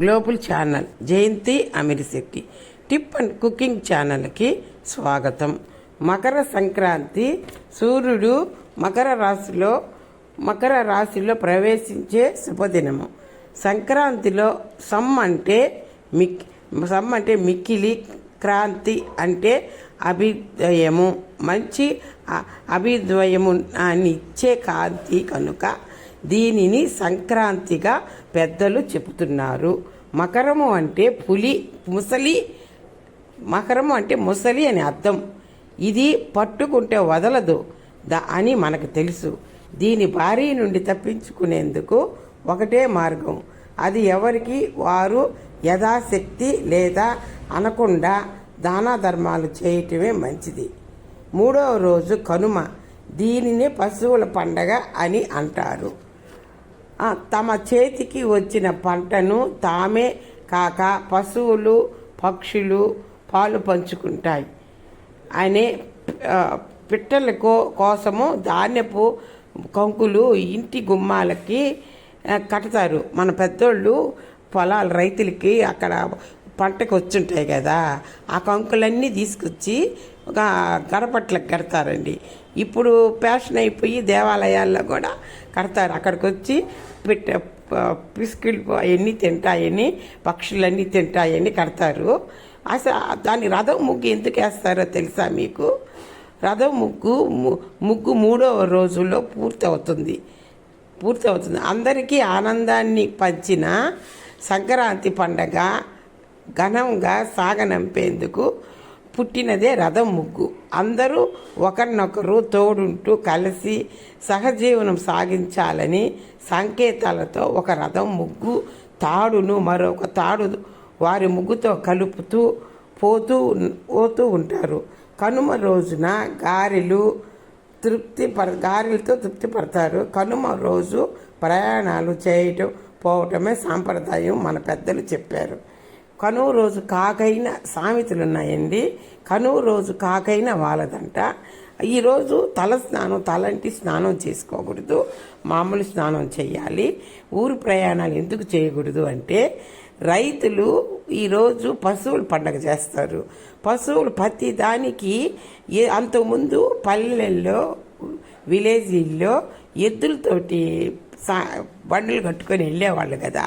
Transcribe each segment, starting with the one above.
Global channel Jayanthi Amirishetty tip and cooking ఛానల్కి స్వాగతం. మకర సంక్రాంతి సూర్యుడు మకర రాశిలో మకర రాశిలో ప్రవేశించే శుభదినము. సంక్రాంతిలో సమ్ అంటే మిక్ సమ్ అంటే మిక్కిలి క్రాంతి అంటే అభిద్వయము. మంచి అభిద్వయము అని ఇచ్చే కాంతి కనుక దీనిని సంక్రాంతిగా పెద్దలు చెబుతున్నారు. మకరము అంటే పులి ముసలి మకరము అంటే ముసలి అని అర్థం. ఇది పట్టుకుంటే వదలదు దా అని మనకు తెలుసు. దీని భారీ నుండి తప్పించుకునేందుకు ఒకటే మార్గం. అది ఎవరికి? వారు యథాశక్తి లేదా అనకుండా దాన ధర్మాలు చేయటమే మంచిది. మూడవ రోజు కనుమ. దీనినే పశువుల పండగ అని అంటారు. తమ చేతికి వచ్చిన పంటను తామే కాక పశువులు పక్షులు పాలు పంచుకుంటాయి. అనే పిట్టలకు పిట్టల కోసము ధాన్యపు కంకులు ఇంటి గుమ్మాలకి కడతారు. మన పెద్దోళ్ళు పొలాలు రైతులకి అక్కడ పంటకు వచ్చుంటాయి కదా ఆ కంకులన్నీ తీసుకొచ్చి గడపట్లకు కడతారండి. ఇప్పుడు ఫ్యాషన్ అయిపోయి దేవాలయాల్లో కూడా కడతారు. అక్కడికి వచ్చి పెట్ట పిసుకులు అవన్నీ తింటాయని పక్షులన్నీ తింటాయని కడతారు. అసలు దాని రథం ముగ్గు ఎందుకు వేస్తారో తెలుసా మీకు? రథం ముగ్గు ముగ్గు మూడవ రోజుల్లో పూర్తి అవుతుంది పూర్తి అవుతుంది అందరికీ ఆనందాన్ని పంచిన సంక్రాంతి పండగ ఘనంగా సాగనంపేందుకు పుట్టినదే రథం ముగ్గు. అందరూ ఒకరినొకరు తోడుంటూ కలిసి సహజీవనం సాగించాలని సంకేతాలతో ఒక రథం ముగ్గు తాడును మరొక తాడు వారి ముగ్గుతో కలుపుతూ పోతూ పోతూ ఉంటారు. కనుమ రోజున గారెలు తృప్తి పర గారెలతో తృప్తి పడతారు. కనుమ రోజు ప్రయాణాలు చేయటం పోవటమే సాంప్రదాయం మన పెద్దలు చెప్పారు. కనువు రోజు కాకైన సామెతలు ఉన్నాయండి కనువు రోజు కాకైన వాళ్ళదంట ఈరోజు తల స్నానం తలంటి స్నానం చేసుకోకూడదు. మామూలు స్నానం చేయాలి. ఊరు ప్రయాణాలు ఎందుకు చేయకూడదు అంటే రైతులు ఈరోజు పశువులు పండగ చేస్తారు. పశువులు ప్రతి దానికి ఏ అంతకుముందు పల్లెల్లో విలేజీల్లో ఎద్దులతోటి సా బండ్లు కట్టుకొని వెళ్ళేవాళ్ళు కదా.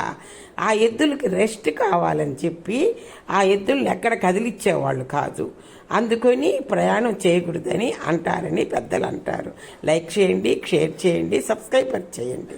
ఆ ఎద్దులకి రెస్ట్ కావాలని చెప్పి ఆ ఎద్దులను ఎక్కడ కదిలిచ్చేవాళ్ళు కాదు. అందుకని ప్రయాణం చేయకూడదని అంటారని పెద్దలు అంటారు లైక్ చేయండి షేర్ చేయండి సబ్స్క్రైబర్ చేయండి.